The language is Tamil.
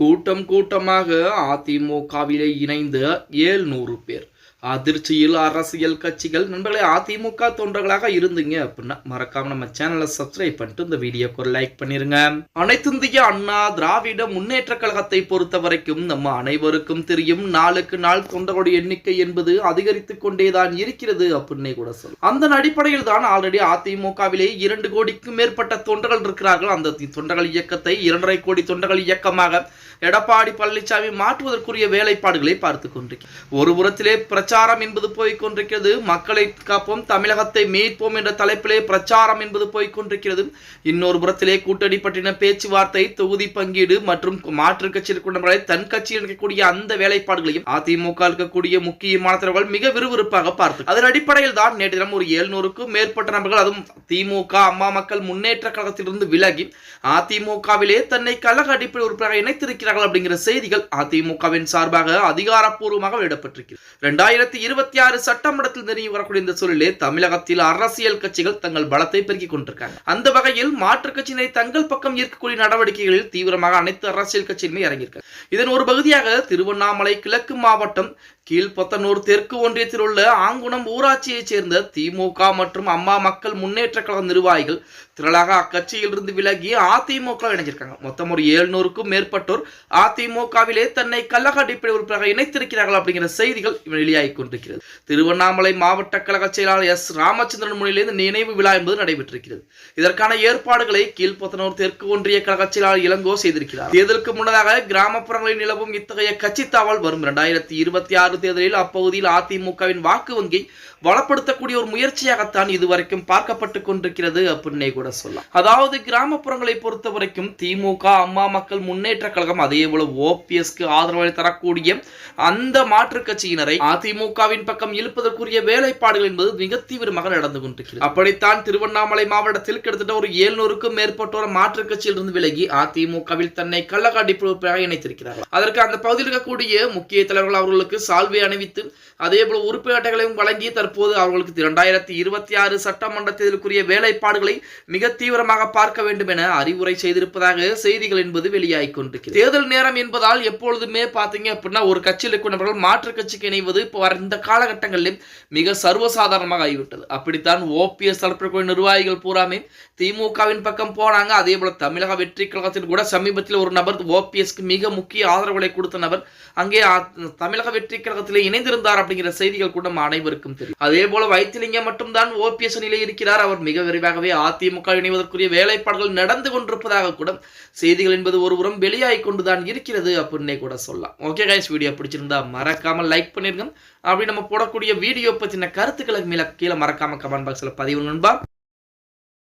கூட்டம் கூட்டமாக அதிமுகவிலே இணைந்த ஏழ்நூறு பேர். அதிர்ச்சியில் அரசியல் கட்சிகள் நண்பர்களே அதிமுக தொண்டர்களாக இருந்தீங்க அப்படின்னா மறக்காம நம்ம சேனலை சப்ஸ்கிரைப் பண்ணிட்டு இந்த வீடியோக்கு ஒரு லைக் பண்ணிருங்க. அனைத்திந்திய அண்ணா திராவிட முன்னேற்ற கழகத்தை பொறுத்த வரைக்கும் நம்ம அனைவருக்கும் தெரியும் நாளுக்கு நாள் தொண்டர்களுடைய எண்ணிக்கை என்பது அதிகரித்துக் கொண்டேதான் இருக்கிறது அப்படின்னே கூட சொல்லு அந்த அடிப்படையில் தான் ஆல்ரெடி அதிமுகவிலே இரண்டு கோடிக்கும் மேற்பட்ட தொண்டர்கள் இருக்கிறார்கள். அந்த தொண்டர்கள் இயக்கத்தை இரண்டரை கோடி தொண்டர்கள் இயக்கமாக எடப்பாடி பழனிசாமி மாற்றுவதற்குரிய வேலைப்பாடுகளை பார்த்து கொண்டிருக்கிறார் ஒரு புறத்திலே பிரச்சனை பிரச்சாரம் என்பது போய்கொண்டிருக்கிறது மக்களை காப்போம் தமிழகத்தை மீட்போம் என்ற தலைப்பிலே பிரச்சாரம் என்பது போய்கொண்டிருக்கிறது இன்னொரு புறத்திலே கூட்டணி பற்றின பேச்சுவார்த்தை தொகுதி பங்கீடு மற்றும் மாற்றுக் கட்சியில் கொண்டவர்களை தன் கட்சியில் இருக்கக்கூடிய அந்த வேலைப்பாடுகளையும் அதிமுக இருக்கக்கூடிய முக்கியமான தலைவர்கள் மிக விறுவிறுப்பாக பார்த்து. அதன் அடிப்படையில் தான் நேற்று தினம் ஒரு எழுநூறுக்கும் மேற்பட்ட நபர்கள் அதுவும் திமுக அம்மா மக்கள் முன்னேற்ற கழகத்திலிருந்து விலகி அதிமுகவிலே தன்னை கழக அடிப்படை உறுப்பினராக இணைத்திருக்கிறார்கள் அப்படிங்கிற செய்திகள் அதிமுகவின் சார்பாக அதிகாரப்பூர்வமாக வெளியிடப்பட்டிருக்கிறது. இரண்டாயிரத்தி இருபத்தி ஆறு சட்டமன்றத்தில் நெருங்கி வரக்கூடிய இந்த சூழலிலே தமிழகத்தில் அரசியல் கட்சிகள் தங்கள் பலத்தை பெருக்கிக் கொண்டிருக்காங்க. அந்த வகையில் மாற்றுக் கட்சியினை தங்கள் பக்கம் ஈர்க்கக்கூடிய நடவடிக்கைகளில் தீவிரமாக அனைத்து அரசியல் கட்சியுமே இறங்கியிருக்காங்க. இதன் ஒரு பகுதியாக திருவண்ணாமலை கிழக்கு மாவட்டம் கீழ்பொத்தனூர் தெற்கு ஒன்றியத்தில் உள்ள ஆங்குணம் ஊராட்சியைச் சேர்ந்த திமுக மற்றும் அம்மா மக்கள் முன்னேற்ற கழக நிர்வாகிகள் திரளாக அக்கட்சியிலிருந்து விலகி அதிமுக இணைஞ்சிருக்காங்க. மொத்தம் ஒரு ஏழ்நூறுக்கும் மேற்பட்டோர் அதிமுகவிலே தன்னை கழக அடிப்படை உறுப்பினராக இணைத்திருக்கிறார்கள் அப்படிங்கிற செய்திகள் வெளியாகி கொண்டிருக்கிறது. திருவண்ணாமலை மாவட்ட கழக செயலாளர் எஸ் ராமச்சந்திரன் முன்னிலிருந்து நினைவு விழா என்பது நடைபெற்றிருக்கிறது. இதற்கான ஏற்பாடுகளை கீழ்பொத்தனூர் தெற்கு ஒன்றிய கழக செயலாளர் இளங்கோ செய்திருக்கிறார். தேர்தலுக்கு முன்னதாக கிராமப்புறங்களில் நிலவும் இத்தகைய கட்சி தாவல் வரும் இரண்டாயிரத்தி இருபத்தி ஆறு தேர்தலில் அப்பகுதியில் அதிமுகவின் வாக்கு வங்கி வளப்படுத்தக்கூடிய ஒரு முயற்சியாகத்தான் இதுவரைக்கும் பார்க்கப்பட்டு கொண்டிருக்கிறது அப்படின்னே கூட சொல்லலாம். அதாவது கிராமப்புறங்களை பொறுத்த வரைக்கும் திமுக அம்மா மக்கள் முன்னேற்ற கழகம் அதே போல ஓபிஎஸ்க்கு ஆதரவை தரக்கூடிய அந்த மாற்றுக் கட்சியினரை அதிமுகவின் பக்கம் இழுப்பதற்குரிய வேலைப்பாடுகள் என்பது மிக தீவிரமாக நடந்து கொண்டிருக்கிறது. அப்படித்தான் திருவண்ணாமலை மாவட்டத்தில் கிட்டத்தட்ட ஒரு ஏழ்நூறுக்கும் மேற்பட்டோர் மாற்றுக் கட்சியில் இருந்து விலகி அதிமுகவில் தன்னை கள்ளக்காட்டி இணைத்திருக்கிறார்கள். அதற்கு அந்த பகுதியில் இருக்கக்கூடிய முக்கிய தலைவர்கள் அவர்களுக்கு சால்வை அணிவித்து அதே போல உறுப்பு அட்டைகளையும் வழங்கி தற்போது அவர்களுக்கு இரண்டாயிரத்தி இருபத்தி ஆறு சட்டமன்ற தேர்தலுக்குரிய வேலைப்பாடுகளை மிக தீவிரமாக பார்க்க வேண்டும் என அறிவுரை செய்திருப்பதாக செய்திகள் என்பது வெளியாகிக் கொண்டிருக்கிறது. தேர்தல் நேரம் என்பதால் எப்பொழுதுமே பார்த்தீங்க அப்படின்னா ஒரு கட்சியில் இருக்கிறவர்கள் மாற்று கட்சிக்கு இணைவது இப்போ இந்த காலகட்டங்களிலும் மிக சர்வசாதாரணமாக ஆகிவிட்டது. அப்படித்தான் ஓபிஎஸ் தரப்பிற்குரிய நிர்வாகிகள் பூராமே திமுகவின் பக்கம் போனாங்க. அதே போல தமிழக வெற்றி கழகத்தில் கூட சமீபத்தில் ஒரு நபர் ஓபிஎஸ்க்கு மிக முக்கிய ஆதரவுகளை கொடுத்த நபர் அங்கே தமிழக வெற்றி கழகத்தில் இணைந்திருந்தார் அப்படிங்கிற செய்திகள் கூட நம்ம அனைவருக்கும் தெரியும். அதே போல வைத்திலிங்கம் மட்டும்தான் ஓபிஎஸ் நிலையில் இருக்கிறார். அவர் மிக விரைவாகவே அதிமுக இணைவதற்குரிய வேலைப்பாடுகள் நடந்து கொண்டிருப்பதாக கூட செய்திகள் என்பது ஒருபுறம் வெளியாகி கொண்டுதான் இருக்கிறது அப்படின்னே கூட சொல்லலாம். ஓகே கைஸ் வீடியோ பிடிச்சிருந்தா மறக்காம லைக் பண்ணிருங்க. அப்படி நம்ம போடக்கூடிய வீடியோ பத்தின கருத்துக்களுக்கு மேல கீழே மறக்காம கமெண்ட் பாக்ஸ்ல பதிவு நண்பா.